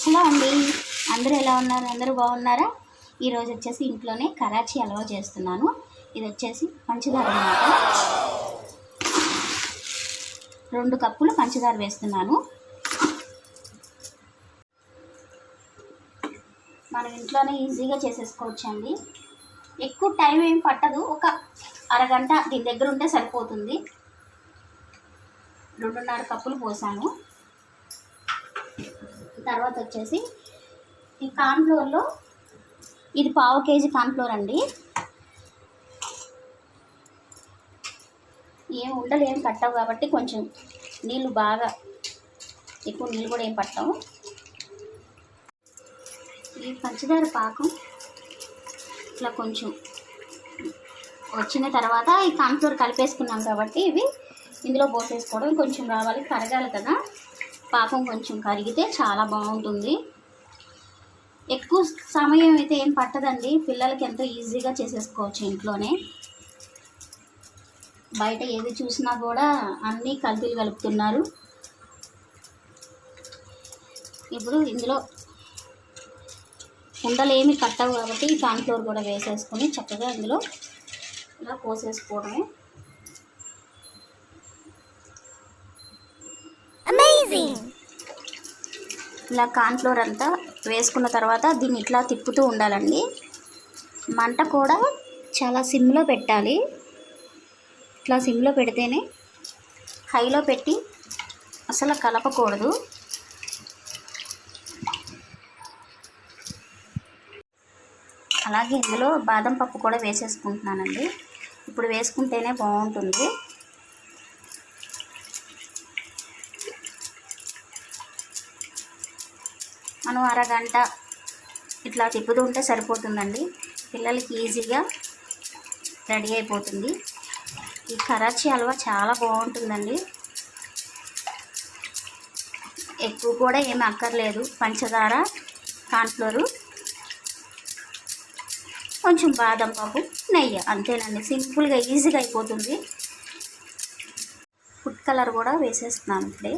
Hello అండి. అందరూ ఎలా ఉన్నారు? అందరూ బాగున్నారా? ఈరోజు వచ్చేసి ఇంట్లోనే కరాచీ హల్వా చేస్తున్నాను. ఇది వచ్చేసి పంచదార అనమాట రెండు కప్పులు పంచదార వేస్తున్నాను. మనం ఇంట్లోనే ఈజీగా చేసేసుకోవచ్చండి. ఎక్కువ టైం ఏం పట్టదు. ఒక అరగంట దీని దగ్గర ఉంటే సరిపోతుంది. రెండున్నర కప్పులు పోసాను. తర్వాత వచ్చేసి ఈ కార్న్ఫ్లోర్లో ఇది పావు కేజీ కార్న్ఫ్లోర్ అండి. ఏం ఉండలు ఏం పట్టవు కాబట్టి కొంచెం నీళ్ళు బాగా ఎక్కువ నీళ్ళు కూడా ఏం పట్టవు. ఈ పంచదార పాకం ఇట్లా కొంచెం వచ్చిన తర్వాత ఈ కార్న్ఫ్లోర్ కలిపేసుకున్నాం కాబట్టి ఇవి ఇందులో పోసేసుకోవడం కొంచెం రావాలి కరగాలి కదా. పాపం కొంచెం కరిగితే చాలా బాగుంటుంది. ఎక్కువ సమయం అయితే ఏం పట్టదండి. పిల్లలకి ఎంతో ఈజీగా చేసేసుకోవచ్చు ఇంట్లోనే. బయట ఏది చూసినా కూడా అన్నీ కల్తీలు కలుపుతున్నారు. ఇప్పుడు ఇందులో ఉండలేమి కట్టవు కాబట్టి ఈ కార్న్ఫ్లోర్ కూడా వేసేసుకొని చక్కగా ఇందులో ఇలా పోసేసుకోవడమే ఇలా కార్న్ఫ్లోర్ అంతా వేసుకున్న తర్వాత దీన్ని ఇట్లా తిప్పుతూ ఉండాలండి. మంట కూడా చాలా సిమ్లో పెట్టాలి. ఇట్లా సిమ్లో పెడితేనే హైలో పెట్టి అసలు కలపకూడదు. అలాగే ఇందులో బాదం పప్పు కూడా వేసేసుకుంటున్నానండి. ఇప్పుడు వేసుకుంటేనే బాగుంటుంది. మనం అరగంట ఇట్లా తిప్పుతూ ఉంటే సరిపోతుందండి. పిల్లలకి ఈజీగా రెడీ అయిపోతుంది. ఈ కరాచీ హల్వా చాలా బాగుంటుందండి. ఎక్కువ కూడా ఏమి అక్కర్లేదు. పంచదార కాన్ఫ్లోరు కొంచెం బాదం పప్పు నెయ్యి అంతేనండి. సింపుల్గా ఈజీగా అయిపోతుంది. ఫుడ్ కలర్ కూడా వేసేస్తున్నాను ఇప్పుడే.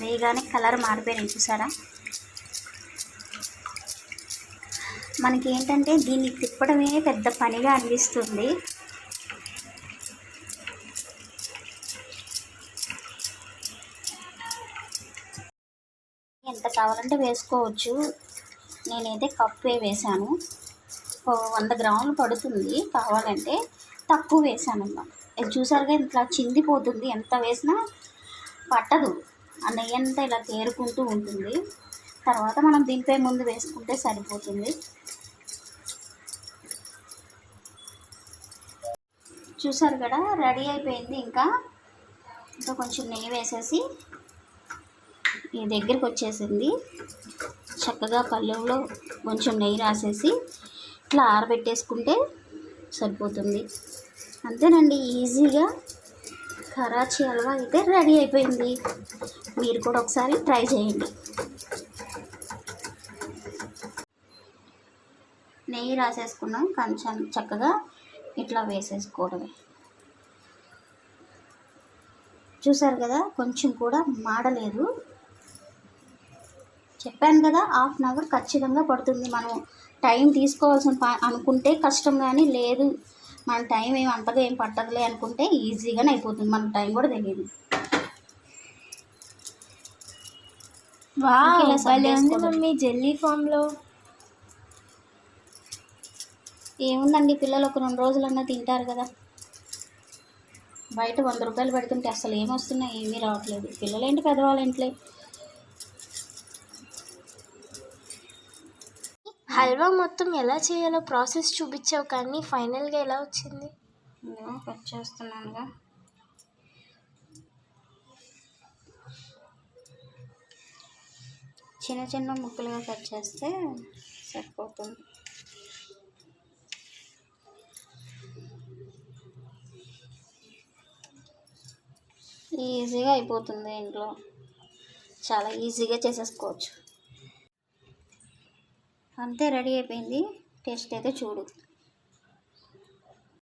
వేయగానే కలర్ మారిపోయినాయి చూసారా? మనకి ఏంటంటే దీన్ని తిప్పడమే పెద్ద పనిగా అనిపిస్తుంది. ఎంత కావాలంటే వేసుకోవచ్చు. నేనైతే కప్పే వేసాను వంద గ్రాములు పడుతుంది కావాలంటే. తక్కువ వేసాను అన్నమాట ఇది చూసారుగా ఇట్లా చిందిపోతుంది. ఎంత వేసినా పట్టదు. ఆ నెయ్యి అంతా ఇలా తేరుకుంటూ ఉంటుంది. తర్వాత మనం దీనిపై ముందు వేసుకుంటే సరిపోతుంది. చూసారు కదా రెడీ అయిపోయింది. ఇంకా ఇంకా కొంచెం నెయ్యి వేసేసి ఈ దగ్గరికి వచ్చేసింది. చక్కగా పళ్ళెంలో కొంచెం నెయ్యి రాసేసి ఇట్లా ఆరబెట్టేసుకుంటే సరిపోతుంది. అంతేనండి ఈజీగా కరాచీ హల్వా అయితే రెడీ అయిపోయింది. మీరు కూడా ఒకసారి ట్రై చేయండి. నెయ్యి రాసేసుకున్నాం కొంచెం చక్కగా ఇట్లా వేసేసుకోవడమే. చూసారు కదా కొంచెం కూడా మాడలేదు. చెప్పాను కదా హాఫ్ అన్ అవర్ ఖచ్చితంగా పడుతుంది. మనం టైం తీసుకోవాల్సిన ప- అనుకుంటే కష్టం కానీ లేదు. మన టైం ఏం అంతగా ఏం పట్టదులే అనుకుంటే ఈజీగానే అయిపోతుంది. మన టైం కూడా తెలియదు. మమ్మీ జెల్లీ ఫామ్లో. ఏముందండి పిల్లలు ఒక రెండు రోజులన్నా తింటారు కదా. బయట వంద రూపాయలు పెడుతుంటే అసలు ఏమొస్తున్నాయి ఏమీ రావట్లేదు. పిల్లలేంటి పెద్దవాళ్ళ ఇంట్లో? హల్వా మొత్తం ఎలా చేయాలో ప్రాసెస్ చూపించావు కానీ ఫైనల్గా ఎలా వచ్చింది? కట్ చేస్తున్నానుగా. చిన్న చిన్న ముక్కలుగా కట్ చేస్తే సరిపోతుంది. ఈజీగా అయిపోతుంది ఇంట్లో. చాలా ఈజీగా చేసేసుకోవచ్చు. అంతే రెడీ అయిపోయింది. టేస్ట్ అయితే చూడు.